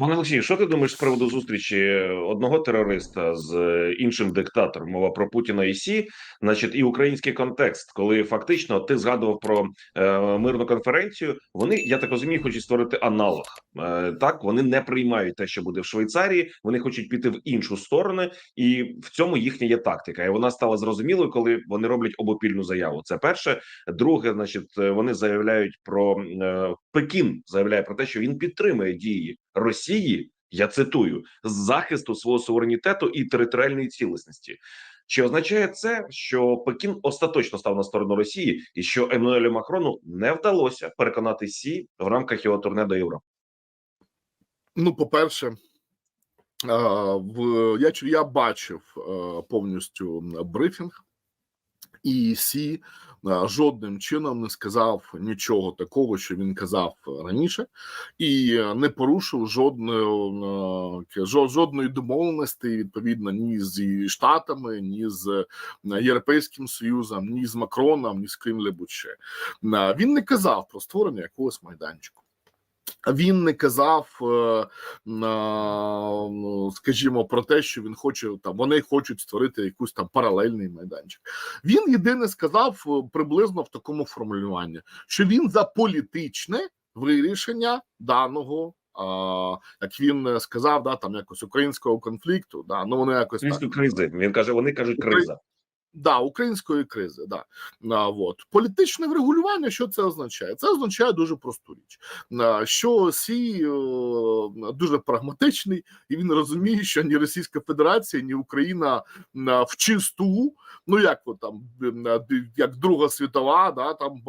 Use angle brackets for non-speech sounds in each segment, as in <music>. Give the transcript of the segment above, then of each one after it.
Пане Олексію, що ти думаєш з приводу зустрічі одного терориста з е, іншим диктатором? Мова про Путіна і Сі, значить, і український контекст, коли фактично ти згадував про е, мирну конференцію. Вони, я так розумію, хочуть створити аналог. Е, так вони не приймають те, що буде в Швейцарії. Вони хочуть піти в іншу сторону, і в цьому їхня є тактика. І вона стала зрозумілою, коли вони роблять обопільну заяву. Це перше. Друге, значить, е, вони заявляють про е, Пекін заявляє про те, що він підтримує дії Росії. Я цитую з захисту свого суверенітету і територіальної цілісності. Чи означає це, що Пекін остаточно став на сторону Росії, і що Еммануелю Макрону не вдалося переконати Сі в рамках його турне до Європи? Ну, по-перше, в я я бачив повністю брифінг, і Сі жодним чином не сказав нічого такого, що він казав раніше, і е, не порушив жодної е, жо- жодної домовленості відповідно ні з Штатами, ні з е, Європейським Союзом, ні з Макроном, ні з ким-лебудь ще. Він не казав про створення якогось майданчику. Він не казав, е, ну, скажімо, про те, що він хоче там. Вони хочуть створити якийсь там паралельний майданчик. Він єдине сказав е, приблизно в такому формулюванні, що він за політичне вирішення даного. А, як він е, сказав, да там якось українського конфлікту, да ну вони якось так. Кризи він каже: вони кажуть, криза. Да, української кризи, да. А, вот. Політичне врегулювання, що це означає? Це означає дуже просту річ. Що Сі е, дуже прагматичний, і він розуміє, що ні Російська Федерація, ні Україна в чисту, ну як там, як Друга світова, да, там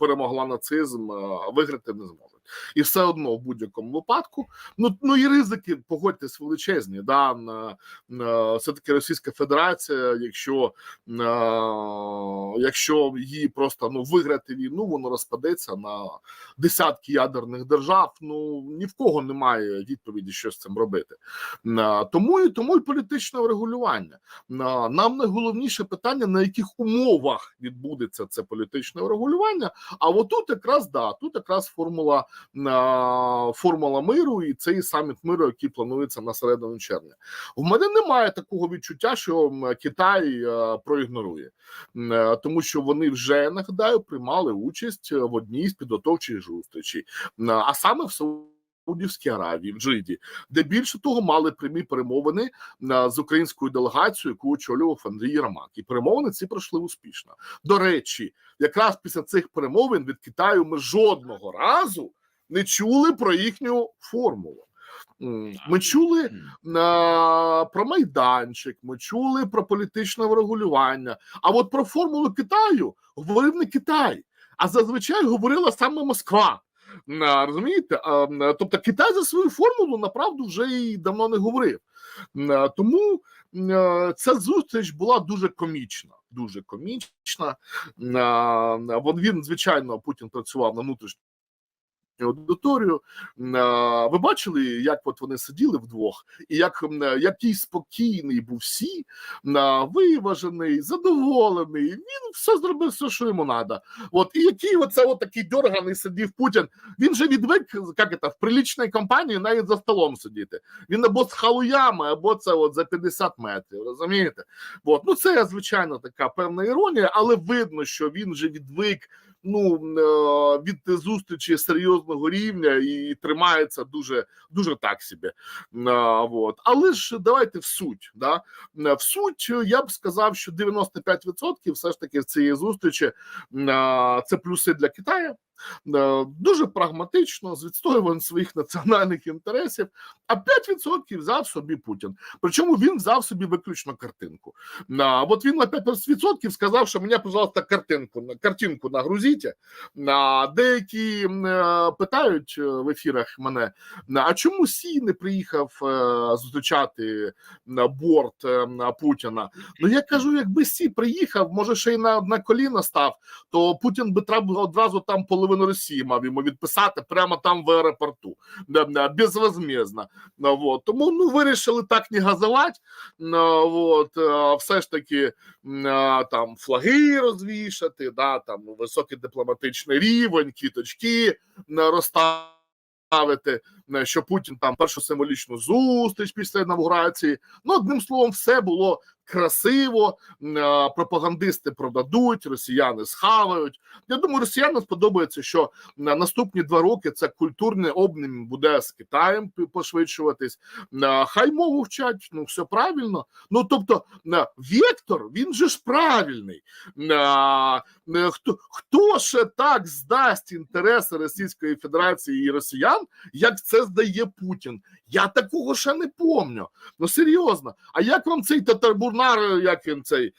перемогла нацизм, виграти не зможуть. І все одно в будь-якому випадку. Ну, ну і ризики, погодьтесь, величезні. Да, на, на, все-таки Російська Федерація, якщо е, якщо її просто ну виграти війну, воно розпадеться на десятки ядерних держав. Ну ні в кого немає відповіді, що з цим робити. Е, тому і тому і політичне врегулювання. Е, нам найголовніше питання, на яких умовах відбудеться це політичне врегулювання. А отут якраз да, тут якраз формула формула миру і цей саміт миру, який планується на середину червня. В мене немає такого відчуття, що Китай е, проігнорує, е, тому що вони вже нагадаю приймали участь в одній з підготовчих зустрічей, а саме в Саудівській Аравії, в Джиді, де більше того мали прямі перемовини е, з українською делегацією, яку очолював Андрій Єрмак. І перемовини ці пройшли успішно. До речі, якраз після цих перемовин від Китаю ми жодного разу не чули про їхню формулу. Ми чули на, про майданчик, ми чули про політичне врегулювання. А от про формулу Китаю говорив не Китай, а зазвичай говорила саме Москва. На, Розумієте? А, Тобто Китай за свою формулу направду вже і давно не говорив. М, Тому е, ця зустріч була дуже комічна. Дуже комічна. На, вон він, звичайно, Путін працював на внутрішню аудиторію. Ви бачили, як от вони сиділи вдвох, і як який спокійний був всі, виважений, задоволений. Він все зробив, все, що йому треба. От і який оце от такий дерганий сидів Путін. Він же відвик, як це, в прилічній компанії навіть за столом сидіти. Він або з халуями, або це от за 50 метрів. Розумієте? От. Ну це звичайно така певна іронія, але видно, що він вже відвик ну е, від зустрічі серйозного рівня і тримається дуже дуже так собі. Е, Вот. Але ж давайте в суть. Да? Е, В суть е, я б сказав, що 95% все ж таки в цієї зустрічі е, це плюси для Китаю. Е, Дуже прагматично з відстоюванням своїх національних інтересів, а 5% взяв собі Путін. Причому він взяв собі виключно картинку. А, от він на 5% сказав, що мені, пожалуйста, картинку, картинку нагрузіть. А, деякі е, питають е, в ефірах мене, а чому Сі не приїхав е, зустрічати борт е, Путіна? Ну я кажу, якби Сі приїхав, може ще й на, на коліна став, то Путін би треба одразу там половину Росії мав йому відписати прямо там в аеропорту, безвозмездно. Вот. Тому ну вирішили так не газувати. Ну, вот, все ж таки там флаги розвішати, да, там високий дипломатичний рівень, квіточки розставити. е, що Путін там першу символічну зустріч після інавгурації. Ну, одним словом, все було красиво. Пропагандисти продадуть, росіяни схавають. Я думаю, росіянам сподобається, що на наступні два роки це культурний обмін буде з Китаєм пошвидшуватись. Хай мову вчать, ну все правильно. Ну тобто, вектор він же ж правильний. Хто, хто ще так здасть інтереси Російської Федерації і росіян, як це здає Путін? Я такого ще не помню. Ну серйозно. А як вам цей татарбурнар, як він цей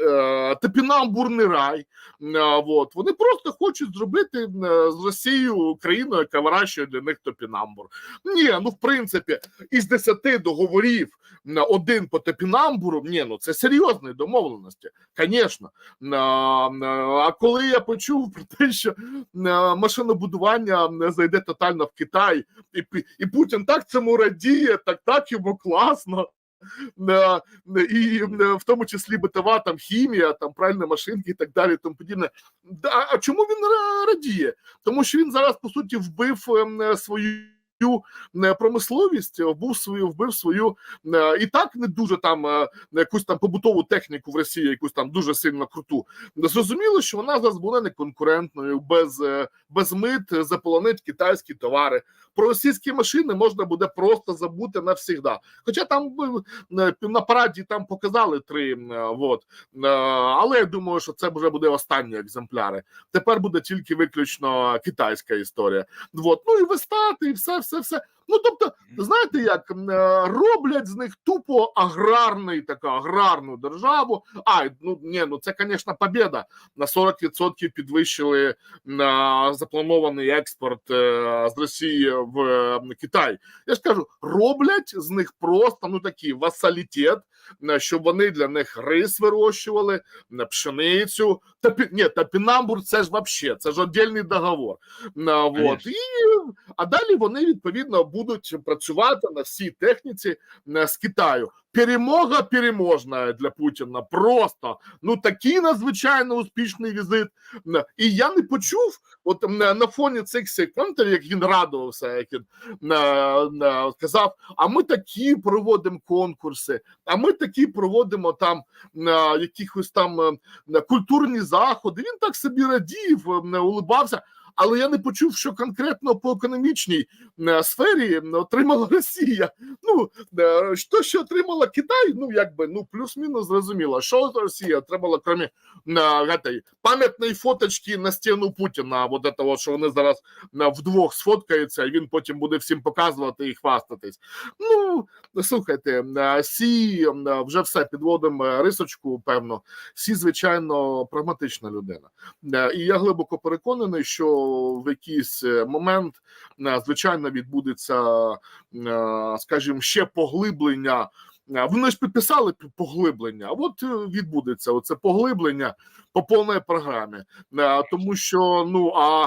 е, тепінамбурний рай? Е, вот. Вони просто хочуть зробити е, з Росією країну, яка вирощує для них топінамбур. Ні, ну в принципі, із десяти договорів на один по топінамбуру, ні, ну це серйозні домовленості, звісно. А коли я почув про те, що машинобудування зайде тотально в Китай, і, і Путін так цьому радіє, так так йому класно. І в тому числі битова там хімія, там пральні машинки і так далі, тому подібне. А чому він радіє? Тому що він зараз по суті вбив свою. Е, Промисловість вбив свою, вбив свою е, і так не дуже там е, якусь там побутову техніку в Росії, якусь там дуже сильно круту. Зрозуміло, що вона зараз буде неконкурентною, без, е, без мит заполонить китайські товари. Про російські машини можна буде просто забути навсігда. Хоча там е, на параді там показали три, е. Е, але я думаю, що це вже буде останні екземпляри. Тепер буде тільки виключно китайська історія. Вот. Ну і вистати, і все, все, все. Ну тобто, знаєте, як е, роблять з них тупо аграрний така аграрну державу. А ну ні, ну це, звісно, побіда. На 40% підвищили на запланований експорт е, з Росії в е, Китай. Я ж кажу, роблять з них просто ну такий васалітет, е, щоб вони для них рис вирощували, на пшеницю. Та ні, топінамбур це ж вообще, це ж отдельний договор. На, вот. Конечно. І, а далі вони відповідно будуть працювати на всій техніці е, з Китаю. Перемога переможна для Путіна. Просто ну такий надзвичайно успішний візит. Е, І я не почув, от на, на фоні цих секундів, як він радувався, як він е, е, казав: а ми такі проводимо конкурси, а ми такі проводимо там е, якихось там е, культурні заходи. Він так собі радів, е, улибався. Але я не почув, що конкретно по економічній е, сфері отримала <laughs> Росія. Ну е, що, що отримала Китай, ну якби ну плюс-мінус зрозуміло. Що Росія отримала, крім е, пам'ятної фоточки на стіну Путіна, вот этого, що вони зараз е, вдвох сфоткаються, і він потім буде всім показувати і хвастатись. Ну слухайте, сі вже все підводимо рисочку, певно. Сі, звичайно, прагматична людина. І я глибоко переконаний, що в якийсь е, момент, е, звичайно, відбудеться, е, скажімо, ще поглиблення. Вони ж підписали поглиблення. а От е, відбудеться оце поглиблення по повній програмі. Тому що ну а,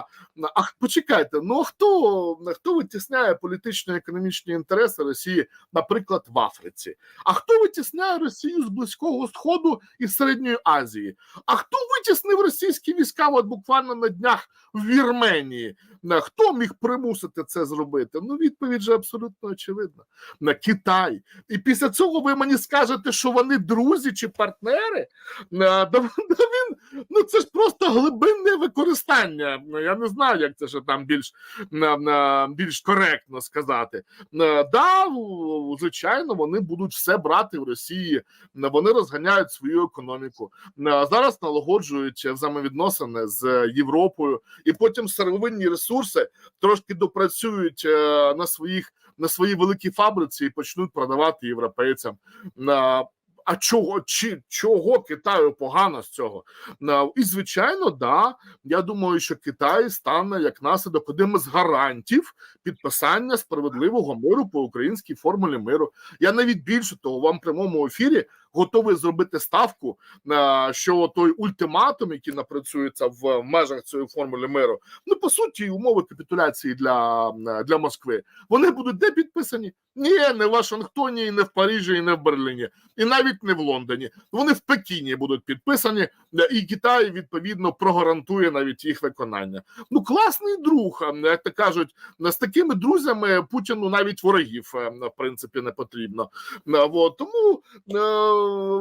а почекайте, ну хто, хто витісняє політично-економічні інтереси Росії, наприклад, в Африці? А хто витісняє Росію з Близького Сходу і Середньої Азії? А хто витіснив російські війська от буквально на днях в Вірменії? Хто міг примусити це зробити? Ну, відповідь же абсолютно очевидна. На Китай. І після цього ви мені скажете, що вони друзі чи партнери? <laughs> Він, ну це ж просто глибинне використання. Я не знаю, як це ще там більш, більш коректно сказати. Да, звичайно, вони будуть все брати в Росії, вони розганяють свою економіку. Зараз налагоджують взаємовідносини з Європою, і потім сировинні ресурси трошки допрацюють е, на своїх на своїй великій фабриці і почнуть продавати європейцям. На а чого чи чого Китаю погано з цього? І звичайно, да. Я думаю, що Китай стане як наслідок одним із гарантів підписання справедливого миру по українській формулі миру. Я навіть більше того, вам в прямому ефірі готовий зробити ставку, що той ультиматум, який напрацюється в межах цієї формули миру, ну по суті, умови капітуляції для, для Москви, вони будуть де підписані? Ні, не в Вашингтоні, і не в Парижі, і не в Берліні, і навіть не в Лондоні. Вони в Пекіні будуть підписані, і Китай відповідно прогарантує навіть їх виконання. Ну класний друг, як то кажуть, з такими друзями Путіну навіть ворогів в принципі не потрібно. Вот. Тому е,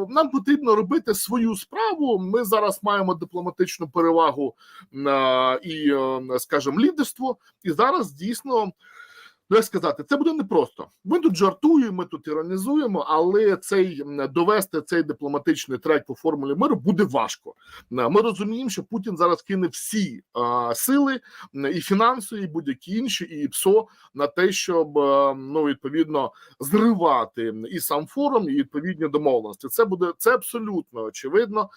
нам потрібно робити свою справу. Ми зараз маємо дипломатичну перевагу і, е, скажімо, лідерство. І зараз дійсно. Ну, як сказати, це буде непросто. Ми тут жартуємо, ми тут іронізуємо, але цей довести цей дипломатичний трек по формулі миру буде важко. Ми розуміємо, що Путін зараз кине всі а, сили і фінансові, і будь-які інші, і ПСО на те, щоб е, ну відповідно зривати і сам форум, і відповідні домовленості. Це буде це абсолютно очевидно.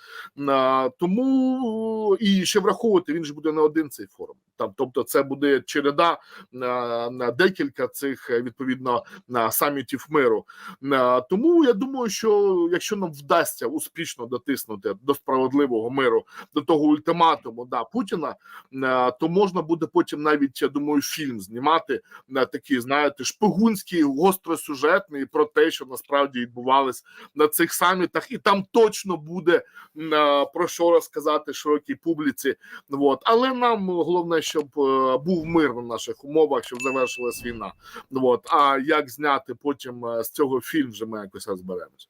Тому і ще враховувати він ж буде не один цей форум. Там, тобто, це буде череда на, на декілька цих е, відповідно на самітів миру. Е, Тому я думаю, що якщо нам вдасться успішно дотиснути до справедливого миру, до того ультиматуму да Путіна, е, то можна буде потім навіть я думаю фільм знімати на такий, знаєте, шпигунський, гостросюжетний про те, що насправді відбувалось на цих самітах, і там точно буде е, про що розказати широкій публіці. Вот. Але нам головне, щоб е, був мир на наших умовах, щоб завершилась війна. Вот. А як зняти потім е, з цього фільм, вже ми якось розберемося.